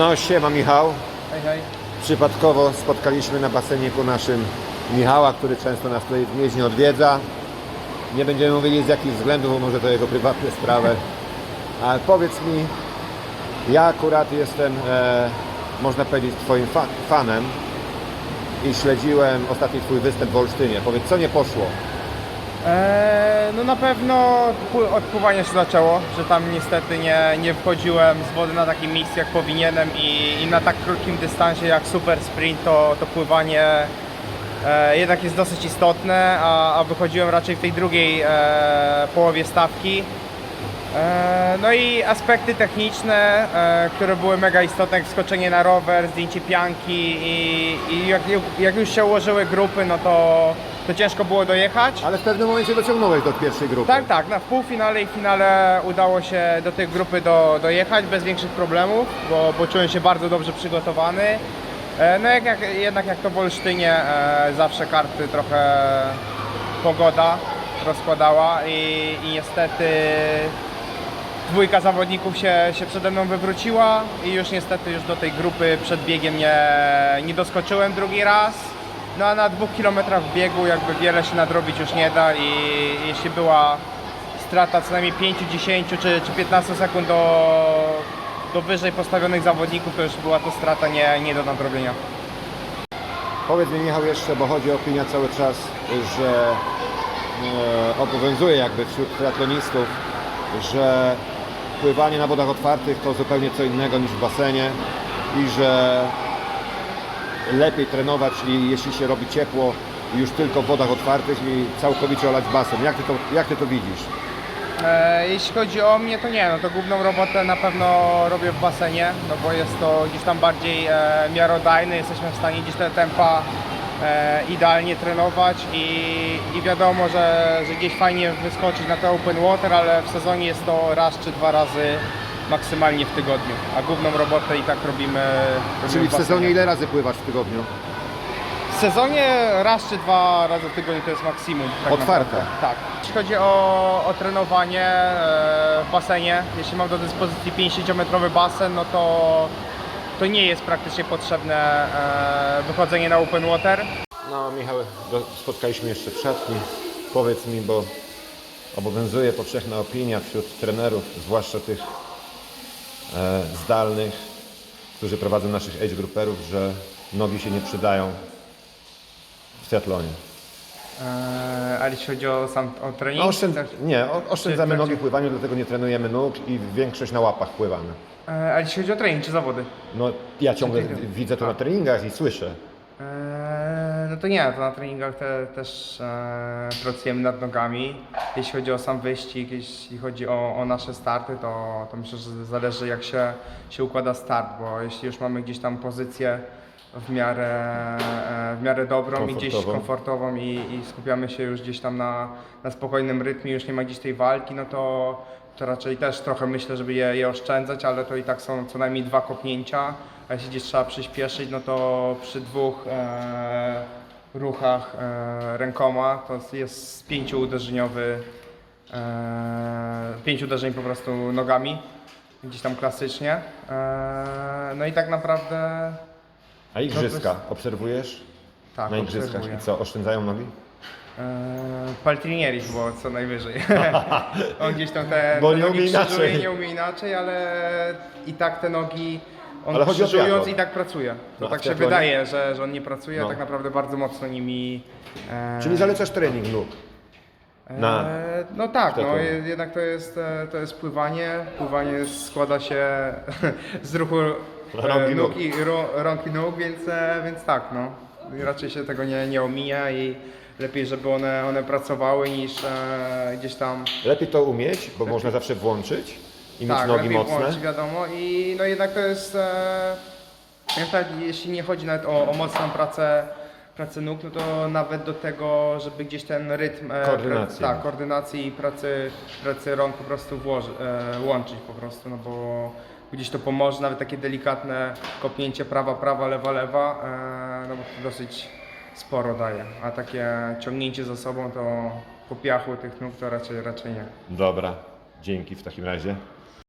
No siema Michał. Hej, hej. Przypadkowo spotkaliśmy na baseniku naszym Michała, który często nas tutaj w Gnieźnie odwiedza. Nie będziemy mówili z jakich względów, bo może to jego prywatne sprawy. Ale powiedz mi, ja akurat jestem, e, można powiedzieć, twoim fa- fanem i śledziłem ostatni twój występ w Olsztynie. Powiedz, co nie poszło? Eee, no na pewno pły- od pływania się zaczęło, że tam niestety nie, nie wchodziłem z wody na takim miejscu jak powinienem i, i na tak krótkim dystansie jak super sprint to, to pływanie e, jednak jest dosyć istotne, a, a wychodziłem raczej w tej drugiej e, połowie stawki. E, No i aspekty techniczne, e, które były mega istotne, jak skoczenie na rower, zdjęcie pianki i, i jak, jak już się ułożyły grupy, no to, to ciężko było dojechać. Ale w pewnym momencie dociągnąłeś do pierwszej grupy. Tak, tak, na w półfinale i finale udało się do tej grupy do, dojechać bez większych problemów, bo, bo czułem się bardzo dobrze przygotowany. E, No jak, jak, jednak jak to w Olsztynie zawsze karty trochę pogoda rozkładała i, i niestety dwójka zawodników się, się przede mną wywróciła i już niestety już do tej grupy przed biegiem nie, nie doskoczyłem drugi raz. No a na dwóch kilometrach biegu jakby wiele się nadrobić już nie da i jeśli była strata co najmniej 5, 10 czy, czy 15 sekund do, do wyżej postawionych zawodników, to już była to strata nie, nie do nadrobienia. Powiedz mi Michał jeszcze, bo chodzi o opinia cały czas, że e, obowiązuje jakby wśród triatlonistów, że pływanie na wodach otwartych to zupełnie co innego niż w basenie i że lepiej trenować, jeśli- się robi ciepło już tylko w wodach otwartych i całkowicie olać basen. Jak ty to, jak ty to widzisz? E, jeśli chodzi o mnie, to nie, no to główną robotę na pewno robię w basenie, no bo jest to gdzieś tam bardziej e, miarodajne, jesteśmy w stanie gdzieś te tempa idealnie trenować i, i wiadomo, że, że gdzieś fajnie wyskoczyć na to open water, ale w sezonie jest to raz czy dwa razy maksymalnie w tygodniu, a główną robotę i tak robimy, robimy Czyli w basenie. sezonie ile razy pływasz w tygodniu? W sezonie raz czy dwa razy w tygodniu to jest maksimum. Tak Otwarte. naprawdę. Tak. Jeśli chodzi o, o trenowanie e, w basenie, jeśli mam do dyspozycji 50-metrowy basen, no to, to nie jest praktycznie potrzebne e, wychodzenie na open water. No Michał, spotkaliśmy jeszcze w szatni. Powiedz mi, bo obowiązuje powszechna opinia wśród trenerów, zwłaszcza tych e, zdalnych, którzy prowadzą naszych age grouperów, że nogi się nie przydają w triatlonie. E, ale jeśli chodzi o sam o trening, No, oszczęd... też- Nie, o- oszczędzamy nogi w pływaniu, dlatego nie trenujemy nóg i większość na łapach pływamy. e, ale jeśli chodzi o trening czy zawody? No, ja ciągle widzę to na treningach i słyszę. Eee, No to nie, to na treningach te, też e, pracujemy nad nogami. Jeśli chodzi o sam wyścig, jeśli chodzi o, o nasze starty, to, to myślę, że zależy jak się, się układa start, bo jeśli już mamy gdzieś tam pozycję w miarę, e, w miarę dobrą i gdzieś Komfortową. komfortową i, i skupiamy się już gdzieś tam na, na spokojnym rytmie, już nie ma gdzieś tej walki, no to, to raczej też trochę myślę, żeby je, je oszczędzać, ale to i tak są co najmniej dwa kopnięcia, a jeśli gdzieś trzeba przyspieszyć, no to przy dwóch e, ruchach e, rękoma to jest pięciu uderzeniowy, e, pięć uderzeń po prostu nogami, gdzieś tam klasycznie. E, no i tak naprawdę A igrzyska obserwujesz? tak, na igrzyskach obserwuję. i co, oszczędzają nogi? Eee, Paltrinieri było co najwyżej. on gdzieś tam te, Bo te nie nogi umie krzyżuje, inaczej. nie umie inaczej, ale i tak te nogi on Ale chodzi o krzyżując i tak pracuje. To No, a tak w się wydaje, że, że on nie pracuje, No. a tak naprawdę bardzo mocno nimi. eee, Czyli zalecasz trening nóg. na- eee, no tak, no, je- jednak to jest, e, to jest pływanie. Pływanie składa się z ruchu e, Rąk i nóg. i ro- rąk i nóg, więc, e, więc tak, no. Raczej się tego nie, nie omija i lepiej, żeby one, one pracowały niż e, gdzieś tam Lepiej to umieć, bo można zawsze włączyć i mieć tak, nogi lepiej mocne. włączyć, wiadomo. I no jednak to jest, e, tak, jeśli nie chodzi nawet o, o mocną pracę, pracę nóg, no to nawet do tego, żeby gdzieś ten rytm e, Koordynacji. Tak, koordynacji i pracy, pracy rąk po prostu włoży, e, łączyć po prostu, no bo gdzieś to pomoże, nawet takie delikatne kopnięcie prawa, prawa, lewa, lewa, e, no bo to dosyć sporo daje, a takie ciągnięcie za sobą to po piachu tych nóg to raczej, raczej nie. Dobra, dzięki w takim razie.